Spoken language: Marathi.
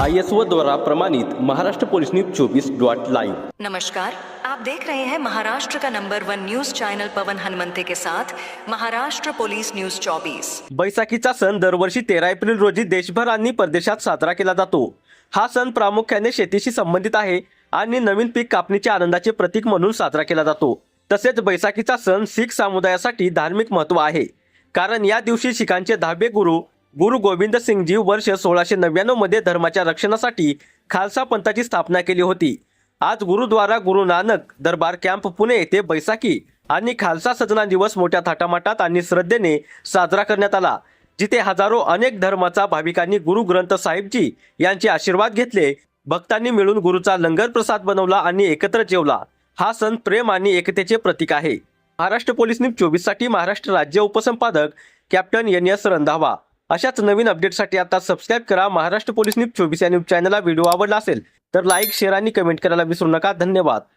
आई एस द्वारा प्रमाणित महाराष्ट्र पोलीस न्यूज चोवीस डॉट लाईव्ह. नमस्कार आप देख रहे हैं महाराष्ट्र का number one news channel Pawan Hanumante के साथ महाराष्ट्र पुलिस न्यूज 24 बैसाखीचा सण दरवर्षी तेरा एप्रिल रोजी देशभर आणि परदेशात साजरा केला जातो. हा सण प्रामुख्याने शेतीशी संबंधित आहे आणि नवीन पीक कापणीच्या आनंदाचे प्रतीक म्हणून साजरा केला जातो. तसेच बैसाखीचा सण शीख समुदायासाठी धार्मिक महत्त्व आहे. कारण या दिवशी शिखांचे दहावे गुरु गुरु गोविंद सिंगजी वर्ष सोळाशे नव्याण्णवमध्ये धर्माच्या रक्षणासाठी खालसा पंथाची स्थापना केली होती. आज गुरुद्वारा गुरु नानक दरबार कॅम्प पुणे येथे बैसाखी आणि खालसा सजना दिवस मोठ्या थाटामाटात आणि श्रद्धेने साजरा करण्यात आला. जिथे हजारो अनेक धर्माचा भाविकांनी गुरु ग्रंथ साहिबजी यांचे आशीर्वाद घेतले. भक्तांनी मिळून गुरुचा लंगर प्रसाद बनवला आणि एकत्र जेवला. हा सण प्रेम आणि एकतेचे प्रतीक आहे. महाराष्ट्र पोलीस न्यूज चोवीससाठी महाराष्ट्र राज्य उपसंपादक कॅप्टन एन एस रंधावा अशाच नवीन अपडेटसाठी आता सबस्क्राईब करा. महाराष्ट्र पोलीस न्यूज चोवीस या न्यूज चॅनलला व्हिडिओ आवडला असेल तर लाईक शेअर आणि कमेंट करायला विसरू नका. धन्यवाद.